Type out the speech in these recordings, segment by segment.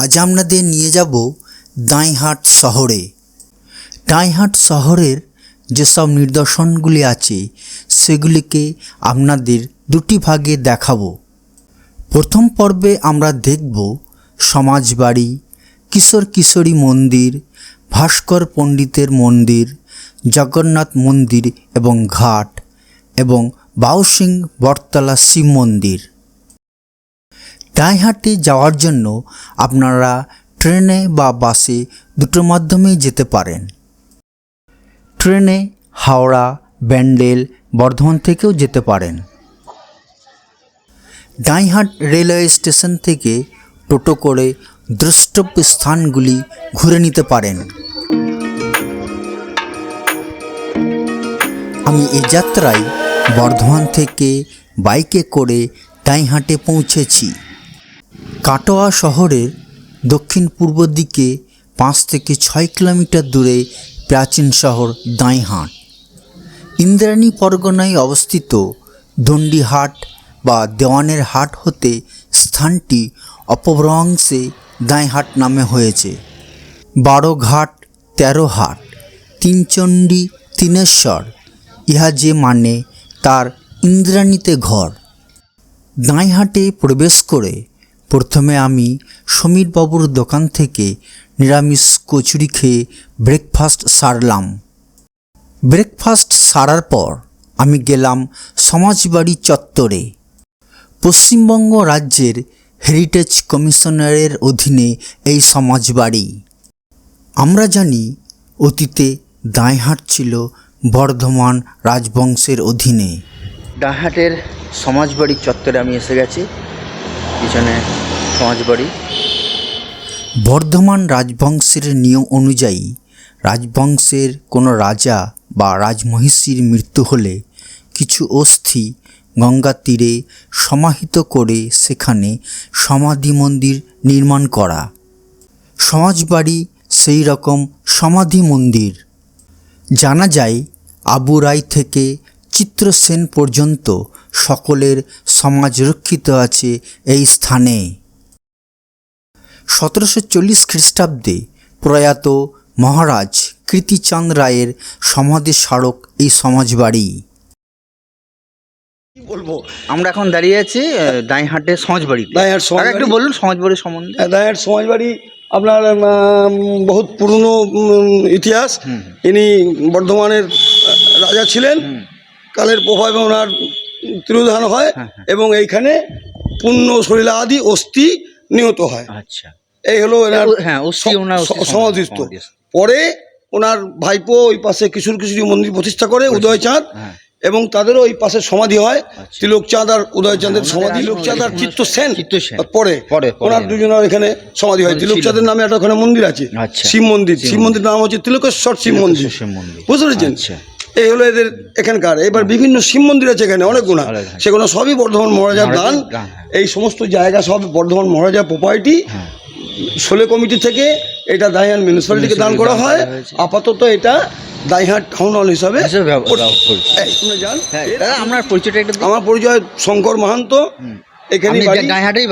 আজ আপনাদের নিয়ে যাব দাঁইহাট শহরে। দাঁইহাট শহরের যেসব নিদর্শনগুলি আছে, সেগুলিকে আপনাদের দুটি ভাগে দেখাবো। প্রথম পর্বে আমরা দেখব সমাজবাড়ি, কিশোর কিশোরী মন্দির, ভাস্কর পণ্ডিতের মন্দির, জগন্নাথ মন্দির এবং ঘাট এবং বাউসিং বটতলা শিব মন্দির। ডাইহাটে যাওয়ার জন্য আপনারা ট্রেনে বা বাসে দুটোর মাধ্যমেই যেতে পারেন। ট্রেনে হাওড়া, ব্যান্ডেল, বর্ধমান থেকেও যেতে পারেন। ডাইহাট রেলওয়ে স্টেশন থেকে টোটো করে দ্রষ্টব্য স্থানগুলি ঘুরে নিতে পারেন। আমি এই যাত্রায় বর্ধমান থেকে বাইকে করে ডাইহাটে পৌঁছেছি। কাটোয়া শহরের দক্ষিণ পূর্ব দিকে পাঁচ থেকে ছয় কিলোমিটার দূরে প্রাচীন শহর দাঁইহাট ইন্দ্রাণী পরগনায় অবস্থিত দণ্ডিহাট বা দেওয়ানের হাট হতে স্থানটি অপভ্রংশে দাঁইহাট নামে হয়েছে। বারো ঘাট তেরো হাট তিনচণ্ডী, তিনেশ্বর, ইহা যে মানে তার ইন্দ্রাণীতে ঘর। দাঁইহাটে প্রবেশ করে প্রথমে আমি সমীরবাবুর দোকান থেকে নিরামিষ কচুরি খেয়ে ব্রেকফাস্ট সারলাম। ব্রেকফাস্ট সারার পর আমি গেলাম সমাজবাড়ি চত্বরে। পশ্চিমবঙ্গ রাজ্যের হেরিটেজ কমিশনারের অধীনে এই সমাজবাড়ি। আমরা জানি অতীতে দাঁইহাট ছিল বর্ধমান রাজবংশের অধীনে। ডাহাটের সমাজবাড়ি চত্বরে আমি এসে গেছি। পিছনে সমাজবাড়ি বর্ধমান রাজবংশের নিয়ম অনুযায়ী রাজবংশের কোনো রাজা বা রাজমহিষীর মৃত্যু হলে কিছু অস্থি গঙ্গা তীরে সমাহিত করে সেখানে সমাধি মন্দির নির্মাণ করা। সমাজবাড়ি সেই রকম সমাধি মন্দির। জানা যায় আবু রায় থেকে চিত্রসেন পর্যন্ত সকলের সমাজ রক্ষিত আছে এই স্থানে। সতেরোশো চল্লিশ খ্রিস্টাব্দে প্রয়াত মহারাজ কৃতিচাঁদ রায়ের সমাধি স্মারক এই সমাজবাড়ি। কি বলব? আমরা এখন দাঁড়িয়ে আছি আহ, দাঁইহাটের সমাজবাড়িতে। দাঁইহাট সমাজবাড়ি। একটু বলুন সমাজবাড়ির সম্বন্ধে। দায়ের সমাজবাড়ি আপনার বহুত পুরনো ইতিহাস। ইনি বর্ধমানের রাজা ছিলেন। কালের প্রভাবে ওনার তিরোধান হয় হ্যাঁ, এবং এইখানে পুণ্য শরীর আদি অস্থি নিহত হয়। আচ্ছা। এই হলো এনার হ্যাঁ, ওনার সমাধিস্থ। পরে ওনার ভাইপো ওই পাশে কিশোর কিশোরী মন্দির প্রতিষ্ঠা করে উদয়চাঁদ হ্যাঁ। এবং তাদেরও ওই পাশে সমাধি হয়। তিলকচাঁদ আর উদয়চাঁদের সমাধি। আগে তিলকচাঁদ আর চিত্ত চিত্তসেন। পরে। ওনার দুজনের এখানে সমাধি হয়। ছিল। তিলকচাঁদের নামে একটা ওখানে মন্দির আছে। আচ্ছা। শিব মন্দির। শিব মন্দির নাম হচ্ছে তিলকেশ্বর শিব মন্দির। বুঝতে পেরেছেন? আচ্ছা। এই হলো এদের এখানকার। এবার বিভিন্ন শিব মন্দির আছে এখানে অনেকগুলো হ্যাঁ। সেগুলো সবই বর্ধমান মহারাজার দান। মহারাজার হ্যাঁ। এই সমস্ত জায়গা সব বর্ধমান মহারাজা প্রপার্টি হ্যাঁ। শোলে কমিটি থেকে এটা দাইহাট মিউনিসিপ্যালিটিকে দান করা হয়। আপাতত এটা দাইহাট টাউন হল হিসাবে হ্যাঁ আপনার পরিচয়টা। আমার পরিচয় শঙ্কর মাহান্ত। এখানে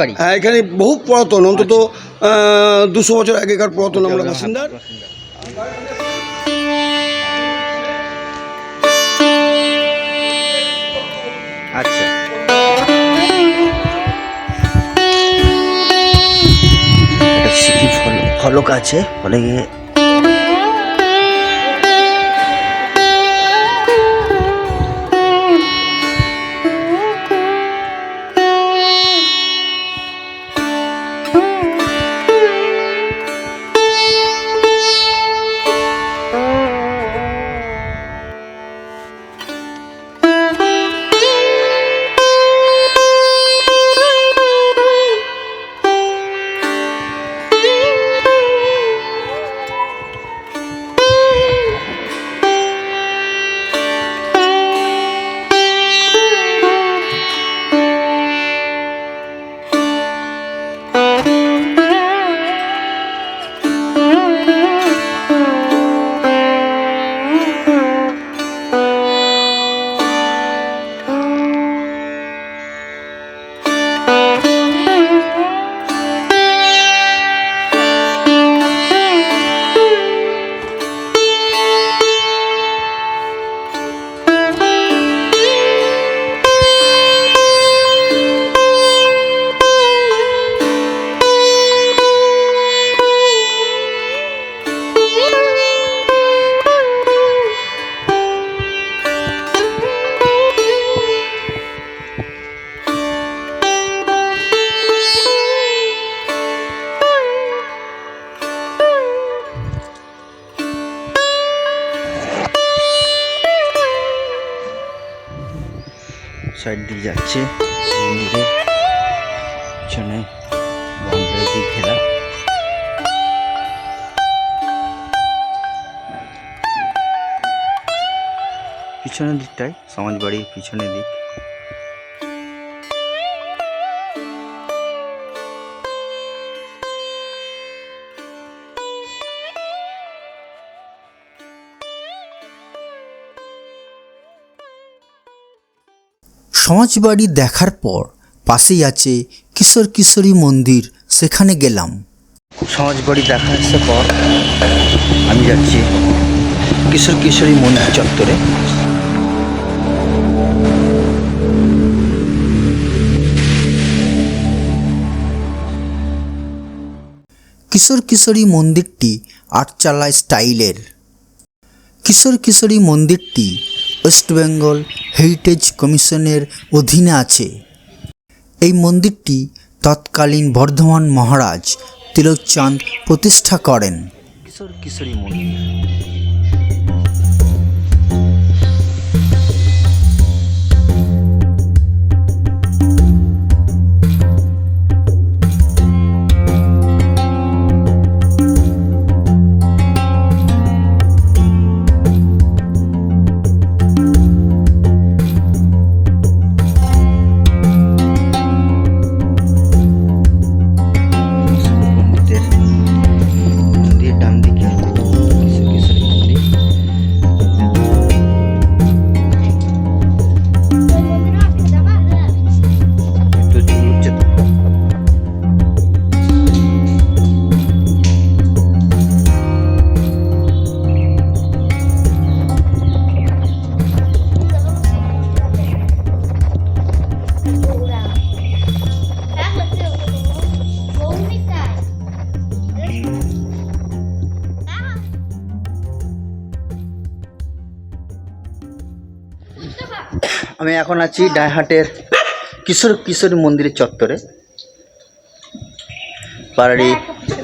বাড়ি। হ্যাঁ এখানে বহু পুরাতন অন্তত দুশো বছর আগেকার পুরাতন আমরা বাসিন্দা। আচ্ছা। ফলক আছে ফলকে সাইড দিয়ে যাচ্ছে। পিছনে ঘেরা। পিছনের দিকটায় সমাজবাড়ির পিছনের দিক। সমাজবাড়ি দেখার পর পাশেই আছে কিশোর কিশোরী মন্দির সেখানে গেলাম। সমাজবাড়ি দেখা আসার পর আমি যাচ্ছি কিশোর কিশোরী মন্দির চত্বরে। কিশোর কিশোরী মন্দিরটি আটচালা স্টাইলের। কিশোর কিশোরী মন্দিরটি ওয়েস্ট বেঙ্গল হেরিটেজ কমিশনের অধীনে আছে। এই মন্দিরটি তৎকালীন বর্ধমান মহারাজ তিলকচাঁদ প্রতিষ্ঠা করেন। কিশোর কিশোরী মন্দির। এখন আছি ডায়হাটের কিশোর কিশোর মন্দিরের চত্বরে। পাড়ারি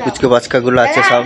কুচকে বাচকাগুলো আছে সব।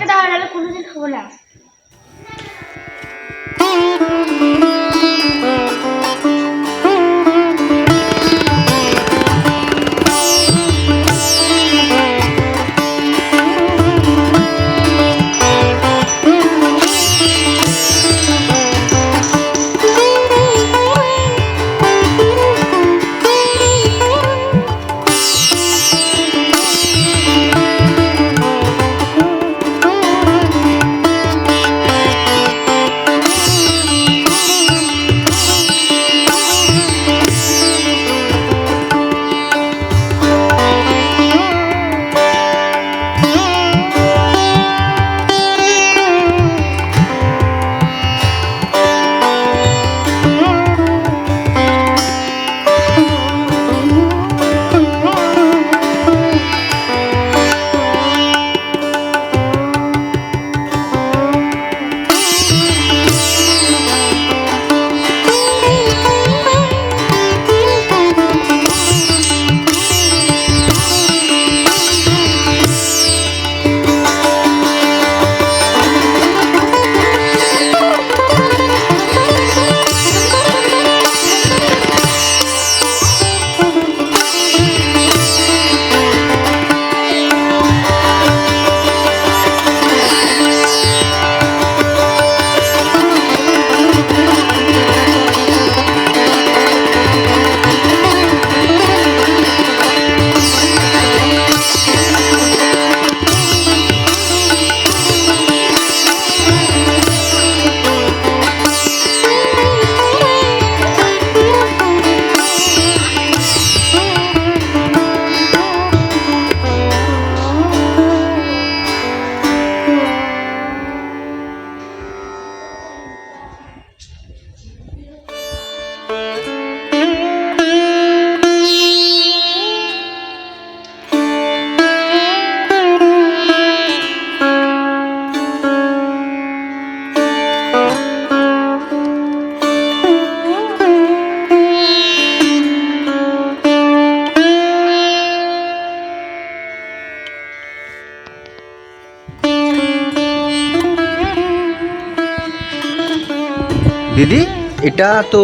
এটা তো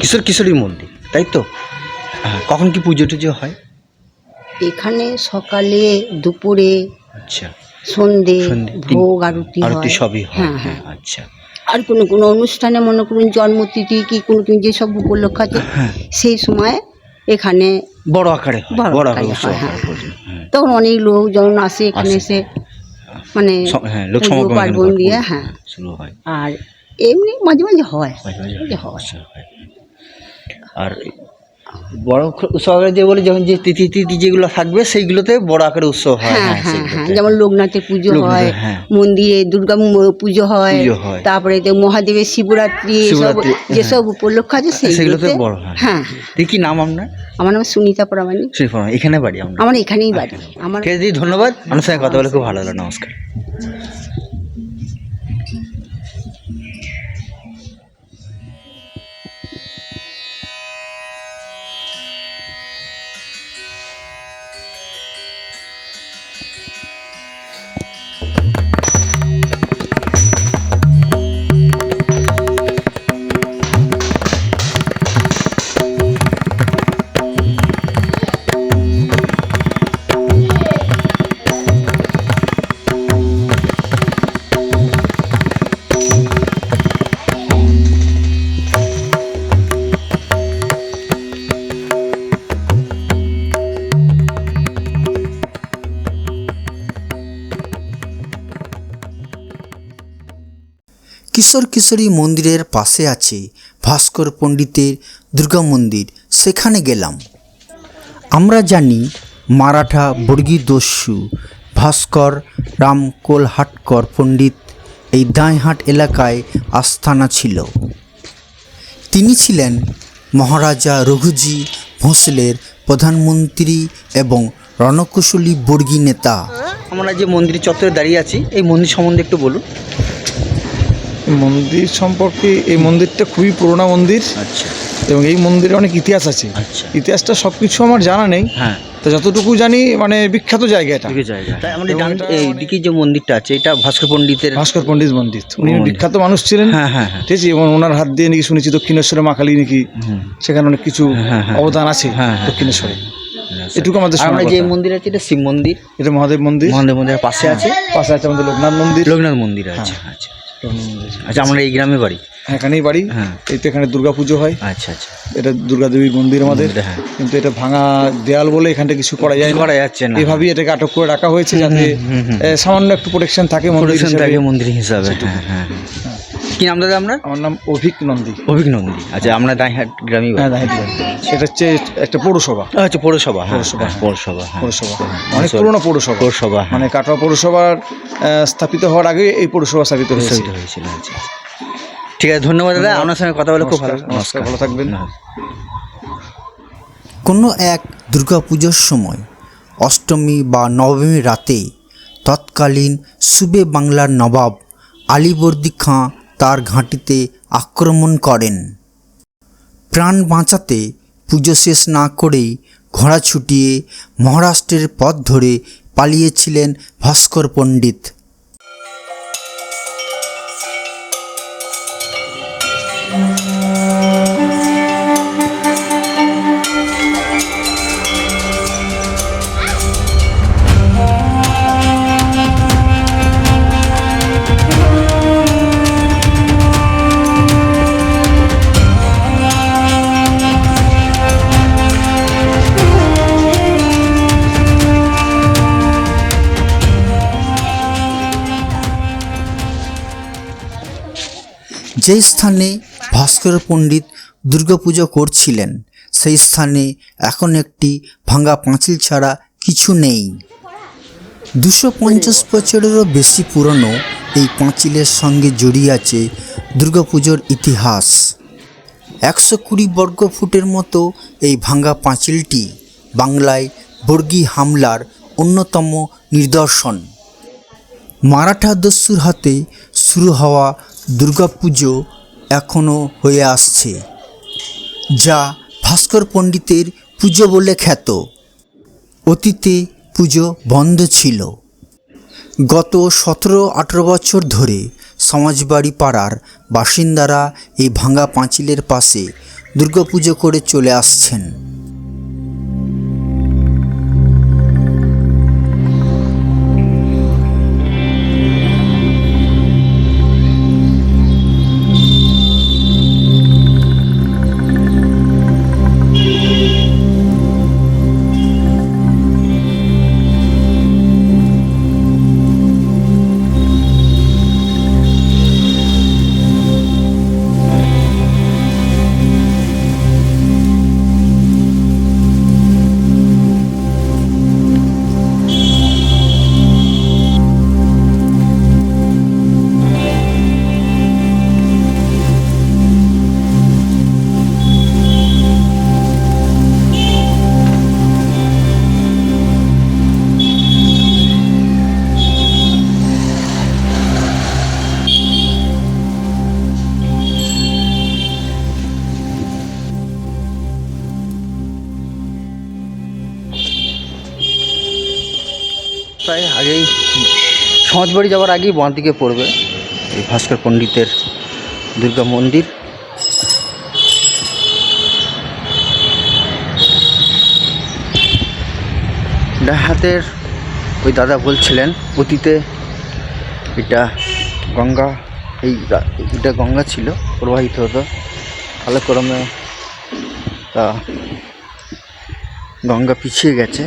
কিশোর কিশোরী মন্দির তাই তো? হ্যাঁ, কখন কি পুজো টুজো হয়? এখানে সকালে দুপুরে আচ্ছা। সন্ধে ভোগ আরতি আরতি সবই হয় হ্যাঁ হ্যাঁ। আচ্ছা। আর কোনো কোনো অনুষ্ঠানে মনে করুন জন্মতিথি কি কোনো কিছু যেসব উপলক্ষ আছে হ্যাঁ। সেই সময় এখানে বড় আকারে বড় আকারে হয়, হ্যাঁ, হ্যাঁ। তখন অনেক লোকজন আসে এখানে এসে মানে হ্যাঁ লোক সমাগম দিয়ে হ্যাঁ। শুরু হয়। আর এমনি মাঝে মাঝে হয়। হয়। আর বড় উৎসব আকারে যে বলে যখন যে তিথি তিথি যেগুলো থাকবে সেইগুলোতে বড় আকারে উৎসব হয়। হ্যাঁ হ্যাঁ হ্যাঁ হ্যাঁ। যেমন লোকনাথের পুজো হয় হ্যাঁ। মন্দিরে দুর্গা পুজো হয় তারপরে মহাদেবের শিবরাত্রি যেসব উপলক্ষ আছে সেগুলোতে বড় হয়। কি নাম আপনার? আমার নাম সুনিতা শ্রীফল এখানে বাড়ি আমার এখানেই বাড়ি। আমার ধন্যবাদ। আপনার সঙ্গে কথা বলে খুব ভালো লাগল। নমস্কার। কিশোর কিশোরী মন্দিরের পাশে আছে, ভাস্কর পণ্ডিতের দুর্গা মন্দির, সেখানে গেলাম। আমরা জানি মারাঠা বর্গীদস্যু ভাস্কর রাম কোলহাটকর পণ্ডিত এই দাঁইহাট এলাকায় আস্থানা ছিল। তিনি ছিলেন মহারাজা রঘুজি ভোঁসলের প্রধানমন্ত্রী এবং রণকুশলী বর্গী নেতা। আমরা যে মন্দির চত্বরে দাঁড়িয়ে আছি, এই মন্দির সম্বন্ধে একটু বলুন। মন্দির সম্পর্কে এই মন্দিরটা খুবই পুরোনো মন্দির। আচ্ছা। এবং এই মন্দিরে অনেক ইতিহাস আছে। আচ্ছা। ইতিহাসটা সব কিছু আমার জানা নেই। হ্যাঁ। তো যতটুকু জানি মানে বিখ্যাত জায়গা এটা। দিকে জায়গা। তাই আমাদের এবং ডান এটা এই দিকে যে মন্দিরটা আছে এটা ভাস্কর পণ্ডিতের ভাস্কর পণ্ডিত মন্দির। উনি। বিখ্যাত মানুষ ছিলেন। হ্যাঁ হ্যাঁ হ্যাঁ। ঠিক আছে? এবং ওনার হাত দিয়ে নাকি শুনেছি দক্ষিণেশ্বরে মা কালী নাকি সেখানে অনেক কিছু হ্যাঁ। অবদান আছে দক্ষিণেশ্বরে। এটুকু আমাদের আমরা যে মন্দির আছে এটা শিব মন্দির। এটা মহাদেব মন্দির। মহাদেব মন্দিরের পাশে আছে। পাশে আছে আমাদের লোকনাথ মন্দির। লোকনাথ মন্দির আছে। আচ্ছা। আচ্ছা আমরা এই গ্রামে বাড়ি? এখানেই বাড়ি। হ্যাঁ। এই তো এখানে দুর্গা পুজো হয়। আচ্ছা আচ্ছা। এটা দুর্গা দেবীর মন্দির আমাদের। হ্যাঁ। কিন্তু এটা ভাঙা দেয়াল বলে এখানটা কিছু করা যায় করা যাচ্ছে না। এভাবেই এটাকে আটক করে রাখা হয়েছে যাতে সামান্য একটু প্রোটেকশন থাকে মন্দির থাকে মন্দির হিসাবে হ্যাঁ হ্যাঁ। হ্যাঁ। কি নাম দাদা আপনার? আমার নাম অভিক নন্দী। অভিক নন্দী। আচ্ছা আমরা দাইহাট গ্রামী হ্যাঁ দাহিদ সেটা হচ্ছে একটা পৌরসভা। আচ্ছা পৌরসভা হ্যাঁ পৌরসভা, হ্যাঁ, পৌরসভা হ্যাঁ। পৌরসভা। হ্যাঁ, অনেক পুরনো পৌরসভা। পৌরসভা মানে কাটোয়া পৌরসভার স্থাপিত হওয়ার আগে এই পৌরসভা স্থাপিত হয়েছিল আচ্ছা আচ্ছা। ঠিক আছে ধন্যবাদ দাদা। আপনার সঙ্গে কথা বলে খুব ভালো নমস্কার, নমস্কার, ভালো থাকবেন। কোনো এক দুর্গাপুজোর সময় অষ্টমী বা নবমী রাতে তৎকালীন সুবে বাংলার নবাব আলীবর্দী খাঁ তার ঘাঁটিতে আক্রমণ করেন। প্রাণ বাঁচাতে পুজো শেষ না করেই ঘোড়া ছুটিয়ে মহারাষ্ট্রের পথ ধরে পালিয়েছিলেন ভাস্কর পণ্ডিত। যে স্থানে ভাস্কর পণ্ডিত দুর্গাপুজো করছিলেন, সেই স্থানে এখন একটি ভাঙা পাঁচিল ছাড়া কিছু নেই। দুশো পঞ্চাশ বছরেরও বেশি পুরনো এই পাঁচিলের সঙ্গে জড়িয়ে আছে দুর্গাপুজোর ইতিহাস। একশো কুড়ি বর্গ ফুটের মতো এই ভাঙ্গা পাঁচিলটি বাংলায় বর্গী হামলার অন্যতম নিদর্শন। মারাঠা দস্যুর হাতে শুরু হওয়া দুর্গাপুজো এখনও হয়ে আসছে, যা ভাস্কর পণ্ডিতের পুজো বলে খ্যাত। অতীতে পুজো বন্ধ ছিল। গত সতেরো আঠেরো বছর ধরে সমাজবাড়ি পাড়ার বাসিন্দারা এই ভাঙা পাঁচিলের পাশে দুর্গাপুজো করে চলে আসছেন। সমাজবাড়ি যাওয়ার আগেই বাঁ দিকে পড়বে এই ভাস্কর পণ্ডিতের দুর্গা মন্দির। হাতের ওই দাদা বলছিলেন অতীতে এটা গঙ্গা, এই এটা গঙ্গা ছিল, প্রবাহিত হতো। কালক্রমে তা গঙ্গা পিছিয়ে গেছে।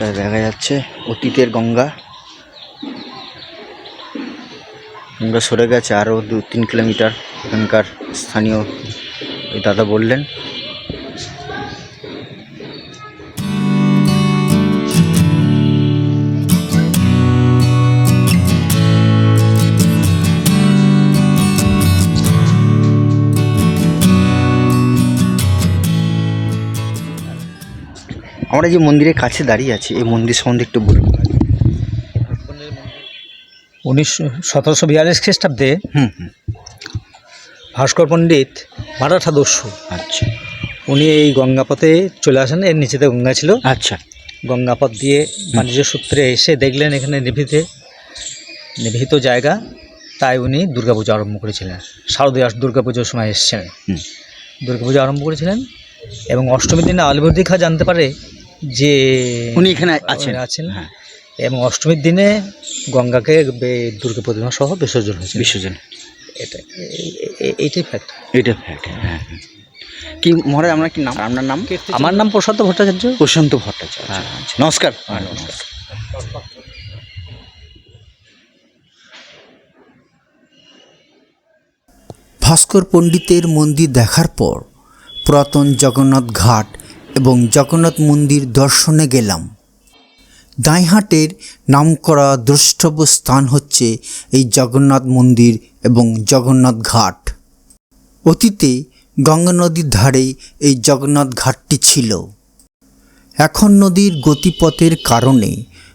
এটা দেখা যাচ্ছে অতীতের গঙ্গা। গঙ্গা সরে গেছে আরও দু তিন কিলোমিটার। এখানকার স্থানীয় ওই দাদা বললেন। আমরা যে মন্দিরের কাছে দাঁড়িয়ে আছি এই মন্দির সম্বন্ধে একটু বলুন। উনিশশো সতেরোশো বিয়াল্লিশ খ্রিস্টাব্দে হুম হুম। ভাস্কর পণ্ডিত মারাঠা দস্যু আচ্ছা। উনি এই গঙ্গাপথে চলে আসেন এর নিচেতে গঙ্গা ছিল। আচ্ছা। গঙ্গাপথ দিয়ে বাণিজ্য সূত্রে এসে দেখলেন এখানে নিভৃতে নিভৃত জায়গা। তাই উনি দুর্গাপুজো আরম্ভ করেছিলেন। শারদীয় দুর্গাপুজোর সময় এসেছিলেন হুম। দুর্গাপুজো আরম্ভ করেছিলেন এবং অষ্টমীর দিনে আলিবর্দী খা জানতে পারে যে উনি এখানে আছেন। আছেন। হ্যাঁ। এবং অষ্টমীর দিনে গঙ্গাকে বে- দুর্গা প্রতিমা সহ বিসর্জন হয়েছে বিসর্জন। এটা এইটাই ফ্যাক্ট এটা ফ্যাক্ট হ্যাঁ হ্যাঁ। কি মহারাজ আপনার কি নাম? আপনার নাম? আমার নাম প্রশান্ত ভট্টাচার্য। প্রশান্ত ভট্টাচার্য। আচ্ছা নমস্কার। হ্যাঁ, নমস্কার। ভাস্কর পণ্ডিতের মন্দির দেখার পর পুরাতন জগন্নাথ ঘাট এবং জগন্নাথ মন্দির দর্শনে গেলাম। দাঁইহাটের নামকরা দ্রষ্টব্য স্থান হচ্ছে এই জগন্নাথ মন্দির এবং জগন্নাথ ঘাট। অতীতে গঙ্গা নদীর ধারে এই জগন্নাথ ঘাটটি ছিল। এখন নদীর গতিপথের কারণে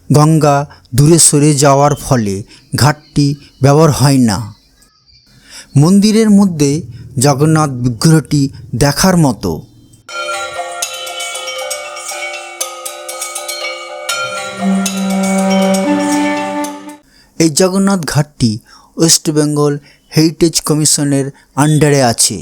গঙ্গা দূরে সরে যাওয়ার ফলে ঘাটটি ব্যবহার হয় না। মন্দিরের মধ্যে জগন্নাথ বিগ্রহটি দেখার মতো। এই জগন্নাথ ঘাটটি ওয়েস্ট বেঙ্গল হেরিটেজ কমিশনের আন্ডারে আছে।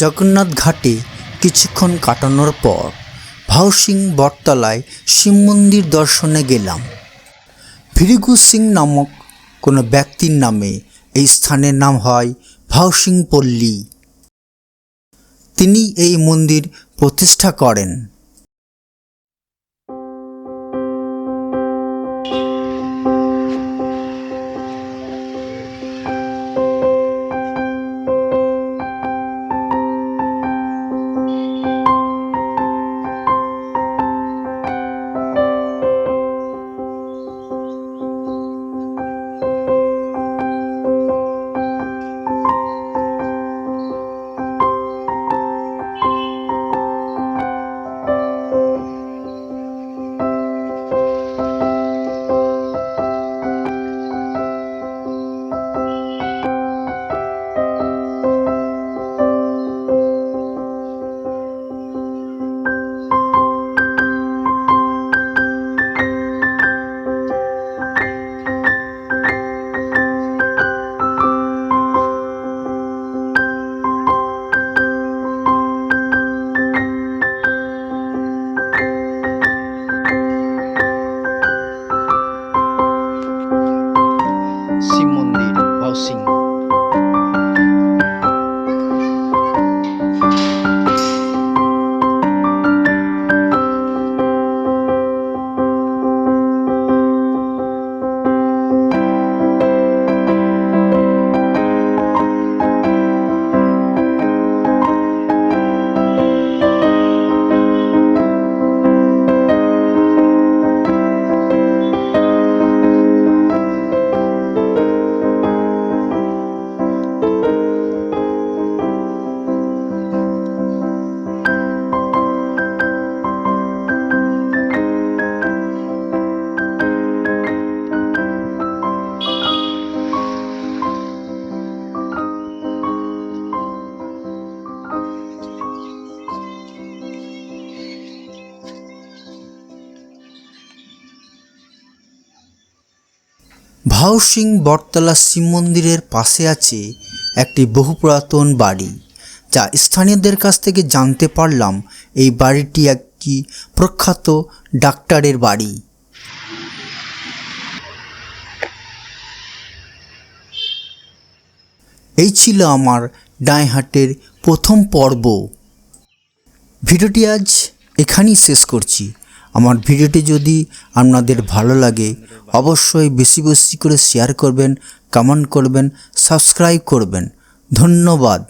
জগন্নাথ ঘাটে কিছুক্ষণ কাটানোর পর ভাউসিং বটতলায় শিব মন্দির দর্শনে গেলাম। ভিরিগু সিং নামক কোনো ব্যক্তির নামে এই স্থানের নাম হয় ভাউসিং পল্লী তিনি এই মন্দির প্রতিষ্ঠা করেন। ভাউসিং বটতলা শিব মন্দিরের পাশে আছে একটি বহু পুরাতন বাড়ি, যা স্থানীয়দের কাছ থেকে জানতে পারলাম এই বাড়িটি একটি প্রখ্যাত ডাক্তারের বাড়ি। এই ছিল আমার ডাইহাটের প্রথম পর্ব। ভিডিওটি আজ এখানেই শেষ করছি। আমার ভিডিওটি যদি আপনাদের ভালো লাগে, অবশ্যই বেশি বেশি করে শেয়ার করবেন কমেন্ট করবেন সাবস্ক্রাইব করবেন। ধন্যবাদ।